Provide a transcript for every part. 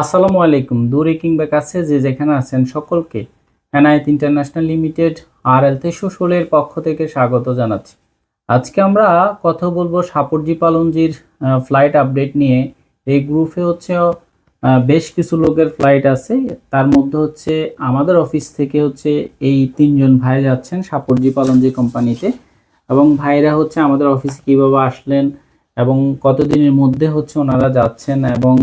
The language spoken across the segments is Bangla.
আসসালামু আলাইকুম। দূরে কিংবা কাছে যে যেখানে আছেন সকলকে এনআইট ইন্টারন্যাশনাল লিমিটেড আর এল তেষোলের পক্ষ থেকে স্বাগত জানাচ্ছি। আজকে আমরা কথা বলব সাপরজি পালনজির ফ্লাইট আপডেট নিয়ে। এই গ্রুপে হচ্ছে বেশ কিছু লোকের ফ্লাইট আছে। তার মধ্যে হচ্ছে আমাদের অফিস থেকে হচ্ছে এই তিনজন ভাই যাচ্ছেন সাপরজি পালনজি কোম্পানিতে এবং ভাইরা হচ্ছে আমাদের অফিসে কীভাবে আসলেন এবং কতদিনের মধ্যে হচ্ছে ওনারা যাচ্ছেন এবং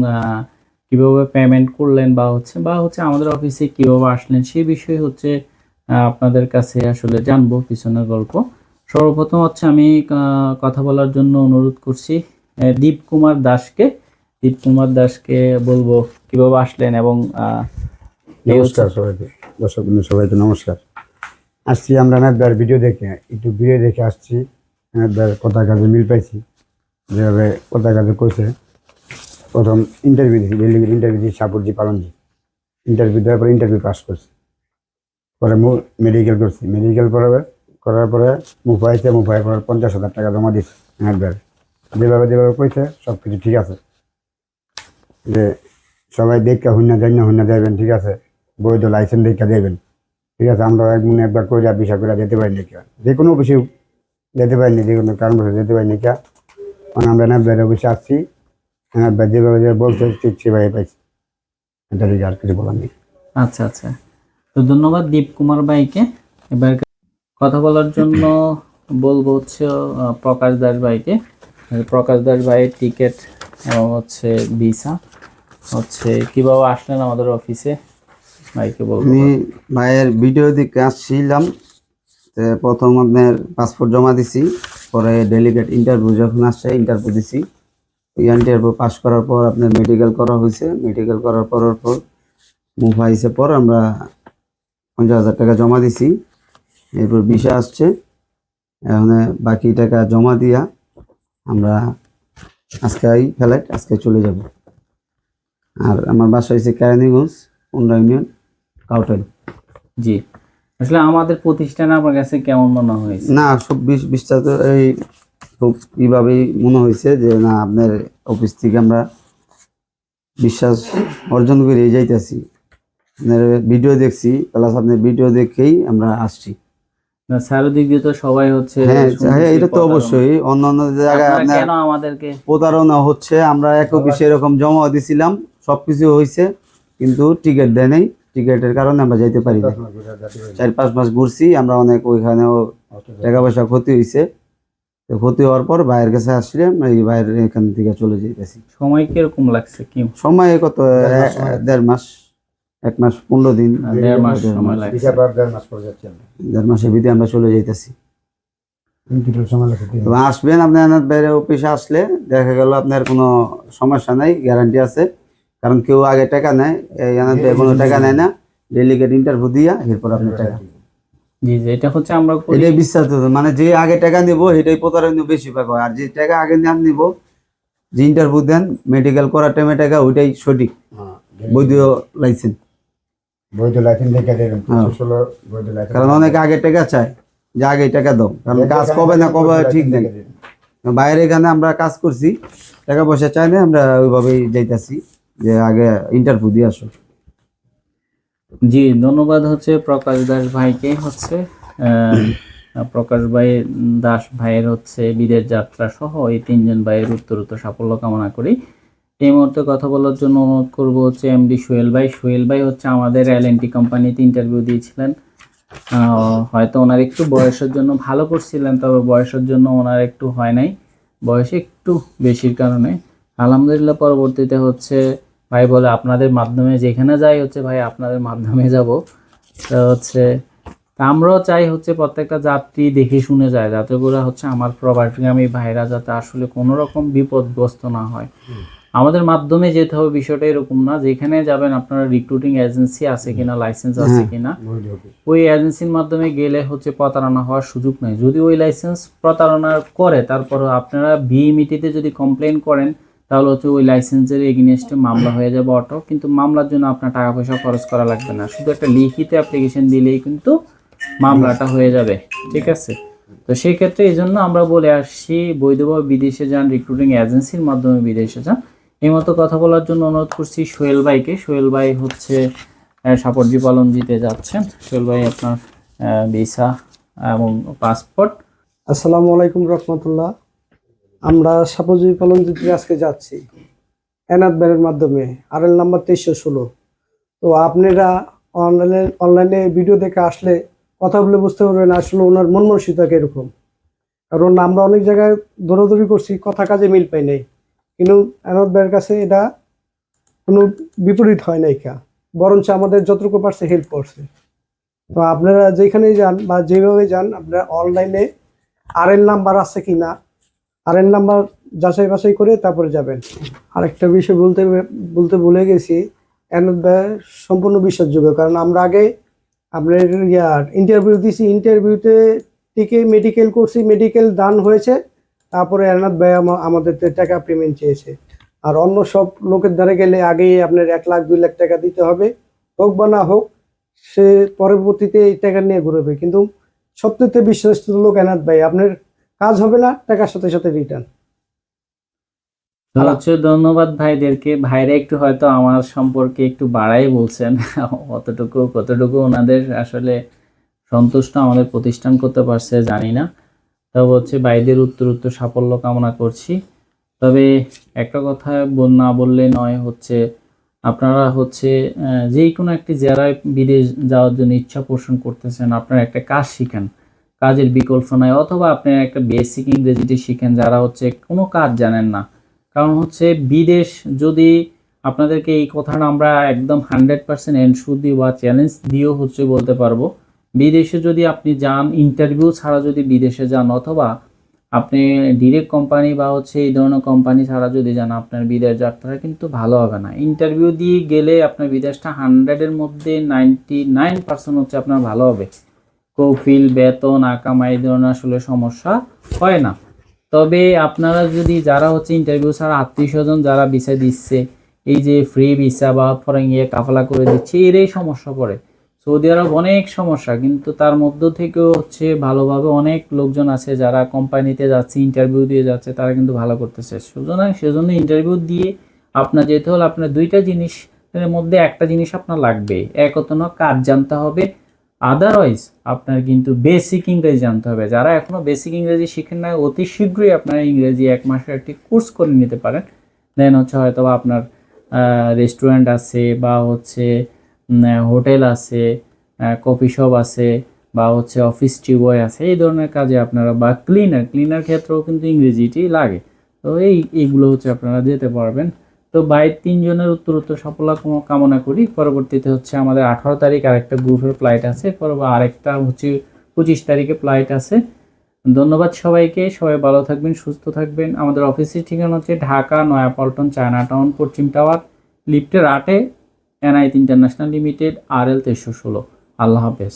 কীভাবে পেমেন্ট করলেন বা হচ্ছে বা হচ্ছে আমাদের অফিসে কীভাবে আসলেন সেই বিষয়ে হচ্ছে আপনাদের কাছে আসলে জানব পিছনের গল্প। সর্বপ্রথম হচ্ছে আমি কথা বলার জন্য অনুরোধ করছি দীপ কুমার দাসকে। দীপ কুমার দাসকে বলব কীভাবে আসলেন এবং নমস্কার সবাইকে। দর্শক সবাইকে নমস্কার। আসছি আমরা এনার ভিডিও দেখে একটু ভিডিও দেখে আসছি এনার কথা কাজে মিল পাইছি। যেভাবে কথা কাজে করছে প্রথম ইন্টারভিউ দিয়েছি ডেলিভারি ইন্টারভিউ দিয়েছি, সাপুরজি পালনজি। ইন্টারভিউ দেওয়ার পরে ইন্টারভিউ পাস করছি। পরে মেডিকেল করছি। মেডিকেল পরে করার পরে মুফাইতে মুফাই করার পঞ্চাশ হাজার টাকা জমা দিচ্ছি এনার যেভাবে যেভাবে কইছে সব কিছু ঠিক আছে। যে সবাই দেখে হুন্না যাই না হুন্না যাইবেন, ঠিক আছে। বৈধ লাইসেন্স দেখে দেবেন। ঠিক আছে, আমরা এক মনে একবার কইরা, বিষয় করে যেতে পারি না কেউ। যে কোনো অফিসে যেতে পারি না যে কোনো কারণ যেতে পারি না কেউ। কারণ আমরা না অফিসে আসছি। বেড়ে যেভাবে ঠিক সেভাবে পাইছি। এটা আর কিছু বলার নেই। আচ্ছা আচ্ছা। তো ধন্যবাদ দীপ কুমার ভাইকে। এবার কথা বলার জন্য বলব হচ্ছে প্রকাশ দাস ভাইকে। প্রকাশ দাস ভাইয়ের টিকিট এবং হচ্ছে ভিসা হচ্ছে কীভাবে আসলেন আমাদের অফিসে ভাইকে বলব। আমি ভাইয়ের ভিডিও দিকে আসছিলাম। প্রথম আপনার পাসপোর্ট জমা দিছি। পরে ডেলিগেট ইন্টারভিউ যখন আসছে ইন্টারভিউ দিছি। ইন্টারভিউ পাস করার পর আপনার মেডিকেল করা হয়েছে। মেডিকেল করার পরের পর মুভ আইসে পর আমরা পঞ্চাশ হাজার টাকা জমা দিছি। এরপর বিষয় আসছে। এখন বাকি টাকা জমা দিয়া আমরা আজকে এই ফ্লাইট আজকে চলে যাব। আর আমার বাসা হয়েছে কেরানীগঞ্জ পনেরো ইউনিয়ন কাউটেল জি। আসলে আমাদের প্রতিষ্ঠান আপনার কাছে কেমন মনে হয়েছে না সব বিশ বিস্তারিত এই খুব এইভাবেই মনে হয়েছে যে না আপনার অফিস থেকে আমরা বিশ্বাস অর্জন করে যাইতেছি। আপনার ভিডিও দেখছি প্লাস আপনার ভিডিও দেখেই আমরা আসছি। না চারিদিক দিয়ে তো সবাই হচ্ছে হ্যাঁ হ্যাঁ এটা তো অবশ্যই। অন্য অন্য জায়গায় আপনারা আপনার কেন আমাদেরকে প্রতারণা হচ্ছে আমরা এক অফিসে এরকম জমা দিছিলাম সবকিছু হয়েছে কিন্তু টিকিট দেয় নাই। টিকিটের কারণে আমরা যাইতে পারি না চার পাঁচ মাস ঘুরছি আমরা অনেক ওইখানেও টাকা পয়সা ক্ষতি হয়েছে ক্ষতি হওয়ার পর বাইরের কাছে আসলাম এই বাইরের এখান থেকে চলে যেতেছি সময় কীরকম লাগছে কি? সময় কত? দেড় মাস এক মাস পনেরো দিন। দেড় মাস সময় লাগছে। দেড় মাস পরে যাচ্ছি দেড় মাসের ভিতরে আমরা চলে যেতেছি লাগছে আসবেন আপনার বাইরে অফিসে আসলে দেখা গেল আপনার কোনো সমস্যা নাই গ্যারান্টি আছে। কারণ কেউ আগে টাকা নেয় এই কোনো টাকা নেয় না। ডেলিগেট ইন্টারভিউ দিয়া এরপর আপনার টাকা। জি জি এটা হচ্ছে আমরা করি। এটাই বিশ্বাস হতো মানে যে আগে টাকা নিব সেটাই প্রতারণা বেশি হয়। আর যে টাকা আগে না নিব যে ইন্টারভিউ দেন মেডিকেল করার টাইমে টাকা ওইটাই সঠিক। হ্যাঁ, বৈধ লাইসেন্স বৈধ লাইসেন্স দেখে দেবেন হ্যাঁ। বৈধ লাইসেন্স কারণ অনেকে আগে টাকা চায় যে আগে টাকা দাও। কারণ কাজ কবে না কবে ঠিক নেই। বাইরে এখানে আমরা কাজ করছি টাকা পয়সা চাই না আমরা ওইভাবেই যাইতাছি যে আগে ইন্টারভিউ দিয়ে আসো। জি, ধন্যবাদ হচ্ছে প্রকাশ দাস ভাইকে, হচ্ছে প্রকাশ ভাই, দাস ভাইয়ের হচ্ছে বিদেশ যাত্রা সহ এই তিনজন ভাইয়ের উত্তরোত্তর সাফল্য কামনা করি। এই মুহূর্তে কথা বলার জন্য অনুরোধ করব হচ্ছে এমডি সোহেল ভাই। সোহেল ভাই হচ্ছে আমাদের এল এন টি কোম্পানিতে ইন্টারভিউ দিয়েছিলেন। হয়তো ওনার একটু বয়সের জন্য ভালো করছিলেন, তবে বয়সের জন্য ওনার একটু হয় নাই। বয়স একটু বেশির কারণে। আলহামদুলিল্লাহ, পরবর্তীতে হচ্ছে ভাই বলে আপনাদের মাধ্যমে যেখানে যাই হচ্ছে ভাই আপনাদের মাধ্যমে যাব। তো হচ্ছে আমরাও চাই হচ্ছে প্রত্যেকটা যাত্রী দেখে শুনে যায়। যাতে করে হচ্ছে আমার প্রবাসগামী ভাইরা যাতে আসলে কোনো রকম বিপদগ্রস্ত না হয়। আমাদের মাধ্যমে যেতে হবে বিষয়টা এরকম না যেখানে যাবেন আপনার রিক্রুটিং এজেন্সি আছে কিনা লাইসেন্স আছে কিনা ওই এজেন্সির মাধ্যমে গেলে হচ্ছে প্রতারণা হওয়ার সুযোগ নেই। যদি ওই লাইসেন্স প্রতারণা করে তারপর আপনারা বিএমইটিতে যদি কমপ্লেন করেন তাহলে হচ্ছে ওই লাইসেন্সের এগেনস্টে মামলা হয়ে যাবে অটো কিন্তু মামলার জন্য আপনার টাকা পয়সা খরচ করা লাগবে না। শুধু একটা লিখিত অ্যাপ্লিকেশন দিলেই কিন্তু মামলাটা হয়ে যাবে ঠিক আছে? তো সেই ক্ষেত্রে এই জন্য আমরা বলে আসছি বৈধভাবে বিদেশে যান রিক্রুটিং এজেন্সির মাধ্যমে বিদেশে যান। এই মতো কথা বলার জন্য অনুরোধ করছি সোহেল ভাইকে। সোহেল ভাই হচ্ছে আহ, সাপড়জি পালন জিতে যাচ্ছেন। সোহেল ভাই আপনার ভিসা এবং পাসপোর্ট আসসালামু আলাইকুম রহমতুল্লাহ। আমরা সাপোজি পালন দিতে আজকে যাচ্ছি এনাদ ব্যানের মাধ্যমে আর এল নাম্বার তেইশশো ষোলো। তো আপনারা অনলাইনে অনলাইনে ভিডিও দেখে আসলে কথা বলে বুঝতে পারবেন আসলে ওনার মন মানসিকতা এরকম কারণ আমরা অনেক জায়গায় দৌড়াদৌড়ি করছি, কথা কাজে মিল পাই নাই। কিন্তু এনাদ ব্যানের কাছে এটা কোনো বিপরীত হয় নাই কা। বরঞ্চ আমাদের যতটুকু পারছে হেল্প করছে। তো আপনারা যেখানেই যান বা যেভাবে যান, আপনারা অনলাইনে আর এল নাম্বার আছে কি না আর এন নাম্বার যাচাই বাছাই করে তারপরে যাবেন। আরেকটা বিষয় বলতে বলতে ভুলে গেছি ভাই সম্পূর্ণ বিশ্বাসযোগ্য, কারণ আমরা আগে আপনার ইয়ার ইন্টারভিউ দিছি ইন্টারভিউতে টিকে মেডিকেল করছি মেডিকেল দান হয়েছে, তারপরে এনাদ ভাই আমা- আমাদের টাকা পেমেন্ট চেয়েছে। আর অন্য সব লোকের দ্বারা গেলে আগেই আপনার এক লাখ, দুই লাখ টাকা দিতে হবে, হোক বা না হোক, সে পরবর্তীতে এই টাকা নিয়ে ঘুরবে। কিন্তু সত্যতে বিশ্বস্ত লোক এনাদ ভাই, আপনার কাজ হবে না টাকার সাথে সাথে রিটার্ন হচ্ছে ধন্যবাদ ভাইদেরকে। ভাইরা একটু হয়তো আমার সম্পর্কে একটু বাড়াই বলছেন অতটুকু কতটুকু ওনাদের আসলে সন্তুষ্ট আমাদের প্রতিষ্ঠান করতে পারছে জানি না। তবে হচ্ছে ভাইদের উত্তর উত্তর সাফল্য কামনা করছি। তবে একটা কথা না বললে নয় হচ্ছে আপনারা হচ্ছে যে কোনো একটি জেলায় বিদেশ যাওয়ার জন্য ইচ্ছা পোষণ করতেছেন আপনারা একটা কাজ শিখেন। কাজের বিকল্প নাই অথবা আপনি একটা বেসিক ইংরেজিটি শিখেন যারা হচ্ছে কোনো কাজ জানেন না। কারণ হচ্ছে বিদেশ যদি আপনাদেরকে এই কথাটা আমরা একদম হান্ড্রেড পার্সেন্ট এনশু দিই বা চ্যালেঞ্জ দিয়েও হচ্ছে বলতে পারব, বিদেশে যদি আপনি যান ইন্টারভিউ ছাড়া যদি বিদেশে যান, অথবা আপনি ডিরেক্ট কোম্পানি বা হচ্ছে এই ধরনের কোম্পানি ছাড়া যদি যান, আপনার বিদেশ যাত্রা কিন্তু ভালো হবে না। ইন্টারভিউ দিয়ে গেলে আপনার বিদেশটা হান্ড্রেডের মধ্যে নাইনটি নাইন পার্সেন্ট হচ্ছে আপনার ভালো হবে। কৌফিল, বেতন, আকামা, এই ধরনের আসলে সমস্যা হয় না। তবে আপনারা যদি যারা হচ্ছে ইন্টারভিউ ছাড়া আত্মীয় স্বজন যারা ভিসা দিচ্ছে, এই যে ফ্রি ভিসা বা ফরেন গিয়ে কাফলা করে দিচ্ছে, এরই সমস্যা পড়ে। সৌদি আরব অনেক সমস্যা, কিন্তু তার মধ্য থেকেও হচ্ছে ভালোভাবে অনেক লোকজন আছে যারা কোম্পানিতে যাচ্ছে ইন্টারভিউ দিয়ে যাচ্ছে, তারা কিন্তু ভালো করতেছে। সুতরাং সেজন্য ইন্টারভিউ দিয়ে আপনার যেতে হলে আপনার দুইটা জিনিসের মধ্যে একটা জিনিস আপনার লাগবে। এক কাজ জানতে হবে আদারওয়াইজ আপনার কিন্তু বেসিক ইংরেজি জানতে হবে। যারা এখনও বেসিক ইংরেজি শিখেন না অতি শীঘ্রই আপনারা ইংরেজি এক মাসের একটি কোর্স করে নিতে পারেন। দেন হচ্ছে হয়তো আপনার রেস্টুরেন্ট আছে বা হচ্ছে হোটেল আছে কফি শপ আছে বা হচ্ছে অফিস টিবয় আছে, এই ধরনের কাজে আপনারা বা ক্লিনার ক্লিনার ক্ষেত্রেও কিন্তু ইংরেজিটি লাগে। তো এই, এইগুলো হচ্ছে আপনারা যেতে পারবেন। তো বাইর তিনজনের উত্তর উত্তর সফলতা কামনা করি। পরবর্তীতে হচ্ছে আমাদের আঠারো তারিখ আরেকটা গ্রুপের ফ্লাইট আছে। পরবর্তী আরেকটা হচ্ছে পঁচিশ তারিখে ফ্লাইট আছে। ধন্যবাদ সবাইকে। সবাই ভালো থাকবেন, সুস্থ থাকবেন। আমাদের অফিসের ঠিকানা হচ্ছে ঢাকা, নয়াপল্টন চায়না টাউন পশ্চিম টাওয়ার, লিফটের আটে এনআইটি ইন্টারন্যাশনাল লিমিটেড আর এল তেইশশো ষোলো। আল্লাহ হাফেজ।